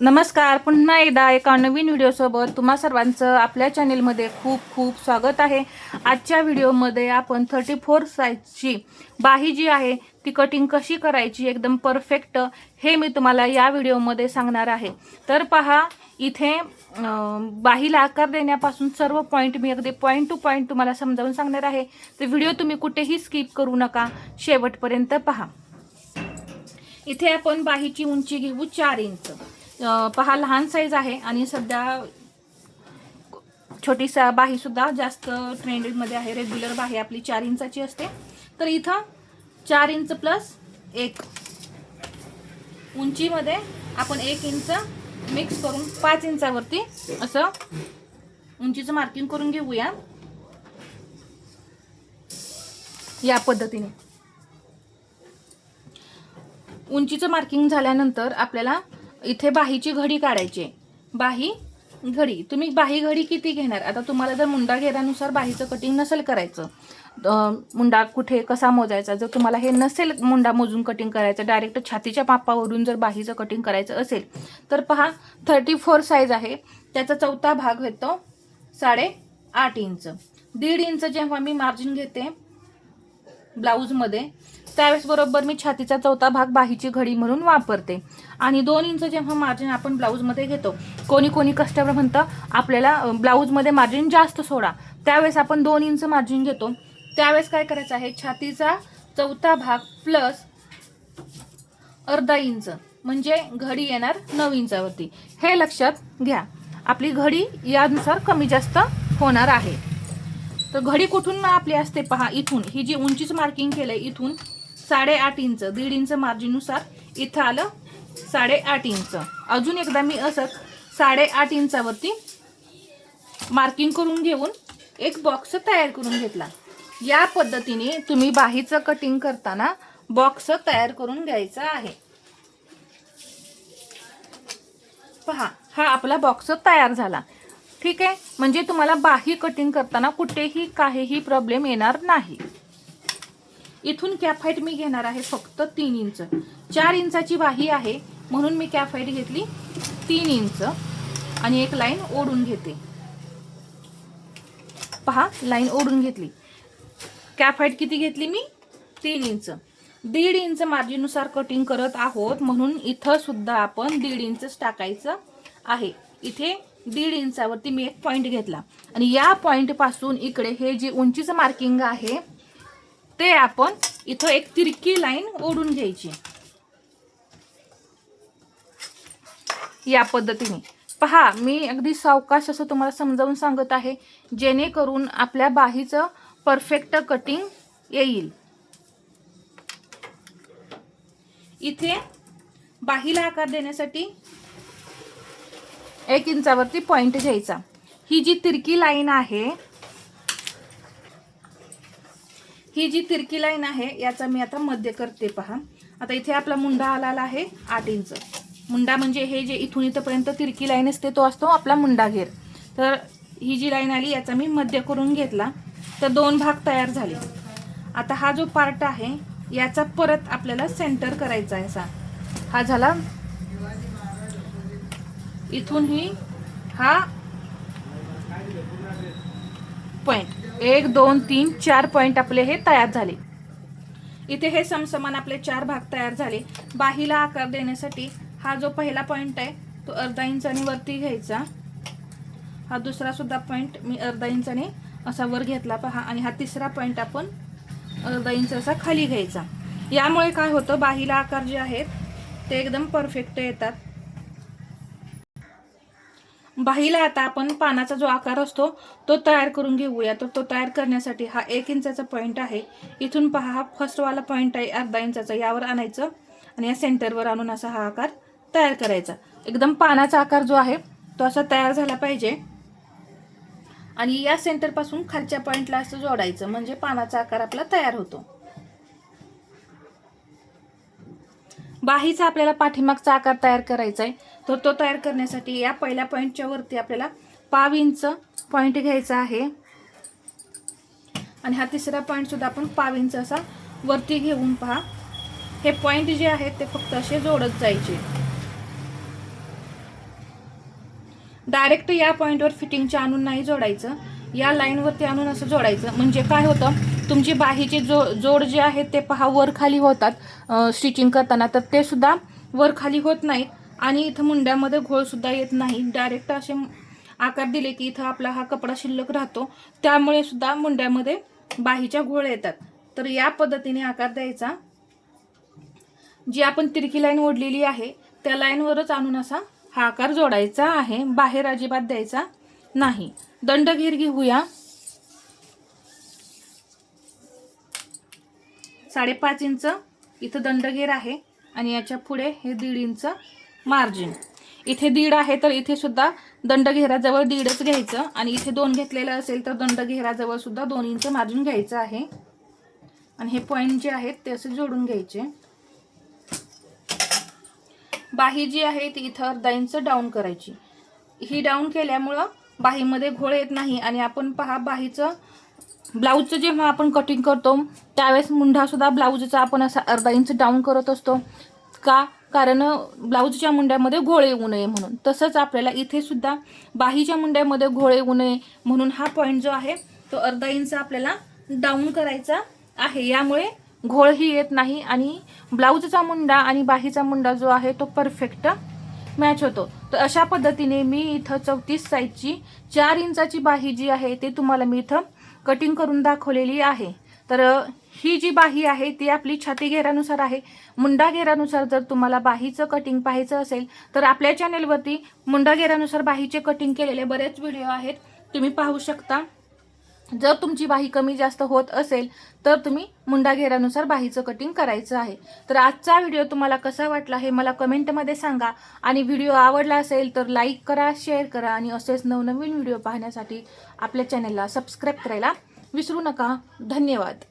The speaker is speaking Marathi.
नमस्कार पुन्हा एकदा एका नवीन व्हिडिओसोबत तुम्हा सर्वांचं आपल्या चॅनेलमध्ये खूप खूप स्वागत आहे. आजच्या व्हिडिओमध्ये आपण थर्टी फोर साईजची बाही जी आहे ती कटिंग कशी करायची एकदम परफेक्ट हे मी तुम्हाला या व्हिडिओमध्ये सांगणार आहे. तर पहा इथे बाहीला आकार देण्यापासून सर्व पॉईंट मी अगदी पॉईंट टू पॉईंट तुम्हाला समजावून सांगणार आहे. तर व्हिडिओ तुम्ही कुठेही स्किप करू नका. शेवटपर्यंत पहा. इथे आपण बाहीची उंची घेऊ चार इंच पहा लहान साईज आहे आणि सध्या छोटी सा बाही सुद्धा जास्त ट्रेंडमध्ये आहे. रेग्युलर बाही आपली चार इंचाची असते. तर इथं चार इंच प्लस एक उंचीमध्ये आपण एक इंच मिक्स करून पाच इंचावरती असं उंचीचं मार्किंग करून घेऊया. या पद्धतीने. उंचीचं मार्किंग झाल्यानंतर आपल्याला इथे बाहीची घडी काढायची आहे. बाही घडी. तुम्ही बाही घडी किती घेणार? आता तुम्हाला जर मुंडा घेरानुसार बाहीचं कटिंग नसेल करायचं मुंडा कुठे कसा मोजायचा? जर तुम्हाला हे नसेल मुंडा मोजून कटिंग करायचं डायरेक्ट छातीच्या मापावरून जर बाहीचं कटिंग करायचं असेल तर पहा थर्टी फोर साईज आहे. त्याचा चौथा भाग होतो साडे आठ इंच. दीड इंच जेव्हा मी मार्जिन घेते ब्लाऊजमध्ये त्यावेळेस बरोबर मी छातीचा चौथा भाग बाहीची घडी म्हणून वापरते. आणि दोन इंच जेव्हा मार्जिन आपण ब्लाऊजमध्ये घेतो कोणी कोणी कस्टमर म्हणतं आपल्याला ब्लाऊजमध्ये मार्जिन जास्त सोडा. त्यावेळेस आपण दोन इंच मार्जिन घेतो. त्यावेळेस काय करायचं आहे? छातीचा चौथा भाग प्लस अर्धा इंच म्हणजे घडी येणार नऊ इंचावरती. हे लक्षात घ्या. आपली घडी यानुसार कमी जास्त होणार आहे. तर घडी कुठून आपली असते पहा इथून. ही जी उंचीच मार्किंग केलंय इथून साडेआठ इंच दीड इंच मार्जिननुसार इथं आलं साडेआठ इंच. अजून एकदा मी असंच साडेआठ इंचावरती मार्किंग करून घेऊन एक बॉक्स तयार करून घेतला. या पद्धतीने तुम्ही बाहीचं कटिंग करताना बॉक्स तयार करून घ्यायचा आहे. पहा हा आपला बॉक्स तयार झाला. ठीक आहे? म्हणजे तुम्हाला बाही कटिंग करताना कुठेही काहीही प्रॉब्लेम येणार नाही. इथून कॅफाईट मी घेणार आहे फक्त तीन इंच. चार इंचाची बाही आहे म्हणून मी कॅफाईट घेतली तीन इंच. आणि एक लाईन ओढून घेते. पहा लाईन ओढून घेतली. कॅफाईट किती घेतली मी? तीन इंच. दीड इंच मार्जिनुसार कटिंग करत आहोत म्हणून इथं सुद्धा आपण दीड इंच टाकायचं आहे. इथे दीड इंचावरती मी एक पॉईंट घेतला. आणि या पॉईंटपासून इकडे हे जे उंचीचं मार्किंग आहे ते आपण इथं एक तिरकी लाईन ओढून घ्यायची. या पद्धतीने. पहा मी अगदी सावकाश असं तुम्हाला समजावून सांगत आहे जेणेकरून आपल्या बाहीचं परफेक्ट कटिंग येईल. इथे बाहीला आकार देण्यासाठी एक इंचावरती पॉइंट घ्यायचा. ही जी तिरकी लाईन आहे ही जी तिरकी लाईन आहे याचा मी आता मध्य करते पहा. आता इथे आपला मुंडा आलेला आहे आठ इंच. मुंडा म्हणजे हे जे इथून इथंपर्यंत तिरकी लाईन असते तो असतो आपला मुंडा घेर. तर ही जी लाईन आली याचा मी मध्य करून घेतला. तर दोन भाग तयार झाले. आता हा जो पार्ट आहे याचा परत आपल्याला सेंटर करायचा आहे असा. हा झाला. इथून ही हा एक दोन तीन चार पॉइंट आपले हे तयार झाले. इथे हे समसमान आपले चार भाग तयार झाले. बाहीला आकार देण्यासाठी हा जो पहिला पॉइंट आहे तो अर्धा इंचाने वरती घ्यायचा. हा दुसरा सुद्धा पॉइंट मी अर्धा इंचाने असा वर घेतला. पहा आणि हा तिसरा पॉइंट आपण अर्धा इंच असा खाली घ्यायचा. यामुळे काय होतं बाहीला आकार जे आहेत ते एकदम परफेक्ट येतात. बाहीला आता आपण पानाचा जो आकार असतो तो तयार करून घेऊया. तर तो तयार करण्यासाठी हा एक इंचाचा पॉईंट आहे. इथून पहा हा फर्स्टवाला पॉईंट आहे अर्धा इंचाचा. यावर आणायचं आणि या सेंटरवर आणून असा हा आकार तयार करायचा. एकदम पानाचा आकार जो आहे तो असा तयार झाला पाहिजे. आणि या सेंटरपासून खालच्या पॉईंटला असं जोडायचं म्हणजे पानाचा आकार आपला तयार होतो. बाहीचा आपल्याला पाठीमागचा आकार तयार करायचा आहे तर तो तयार करण्यासाठी या पहिल्या पॉईंटच्या वरती आपल्याला पाव इंच पॉईंट घ्यायचा आहे. आणि हा तिसरा पॉईंटसुद्धा आपण पाव इंच असा वरती घेऊन पहा. हे पॉईंट जे आहेत ते फक्त असे जोडत जायचे. डायरेक्ट या पॉईंटवर फिटिंगच्या आणून नाही जोडायचं. या लाईनवरती आणून असं जोडायचं. म्हणजे काय होतं? तुमची बाहीचे जो जोड जे आहेत ते पहा वर खाली होतात. स्टिचिंग करताना तर ते सुद्धा वर खाली होत नाहीत. आणि इथं मुंड्यामध्ये घोळसुद्धा येत नाही. डायरेक्ट असे आकार दिले की इथं आपला हा कपडा शिल्लक राहतो. त्यामुळे सुद्धा मुंड्यामध्ये बाहीच्या घोळ येतात. तर या पद्धतीने आकार द्यायचा. जी आपण तिरकी लाईन ओढलेली आहे त्या लाईनवरच आणून असा हा आकार जोडायचा आहे. बाहेर अजिबात द्यायचा नाही. दंडघेर घेऊया. साडेपाच इंच इथं दंडघेर आहे आणि याच्यापुढे हे दीड इंच मार्जिन. इथे दीड आहे तर इथे सुद्धा दंडघेराजवळ दीडच घ्यायचं आणि इथे दोन घेतलेलं असेल तर दंडघेराजवळ सुद्धा दोन इंच मार्जिन घ्यायचं आहे. आणि हे पॉईंट जे आहेत ते असे जोडून घ्यायचे. बाही जी आहे ती इथं अर्धा इंच डाऊन करायची. ही डाऊन केल्यामुळं बाहीमध्ये घोळ येत नाही आणि आपण पहा बाहीचं ब्लाऊजचं जेव्हा आपण कटिंग करतो त्यावेळेस मुंढासुद्धा ब्लाऊजचा आपण असा अर्धा इंच डाऊन करत असतो. का? कारण ब्लाऊजच्या मुंड्यामध्ये घोळ येऊ नये म्हणून. तसंच आपल्याला इथे सुद्धा बाहीच्या मुंड्यामध्ये घोळ येऊ नये म्हणून हा पॉईंट जो आहे तो अर्धा इंच आपल्याला डाऊन करायचा आहे. यामुळे घोळही येत नाही आणि ब्लाऊजचा मुंडा आणि बाहीचा मुंडा जो आहे तो परफेक्ट मॅच होतो. तर अशा पद्धतीने मी इथं चौतीस साईजची चार इंचाची बाही जी आहे ते तुम्हाला मी इथं कटिंग करून दाखवलेली आहे. तर ही जी बाही आहे ती आपली छाती घेरानुसार आहे. मुंडा घेरानुसार जर तुम्हाला बाहीचं कटिंग पाहायचं असेल तर आपल्या चॅनेलवरती मुंडा घेरानुसार बाहीचे कटिंग केलेले बरेच व्हिडिओ आहेत. तुम्ही पाहू शकता. जर तुमची बाही कमी जास्त होत असेल तर तुम्ही मुंडा घेरानुसार बाहीचं कटिंग करायचं आहे. तर आजचा व्हिडिओ तुम्हाला कसा वाटला हे मला कमेंटमध्ये सांगा. आणि व्हिडिओ आवडला असेल तर लाईक करा शेअर करा आणि असेच नवनवीन व्हिडिओ पाहण्यासाठी आपल्या चॅनलला सबस्क्राईब करायला विसरू नका. धन्यवाद.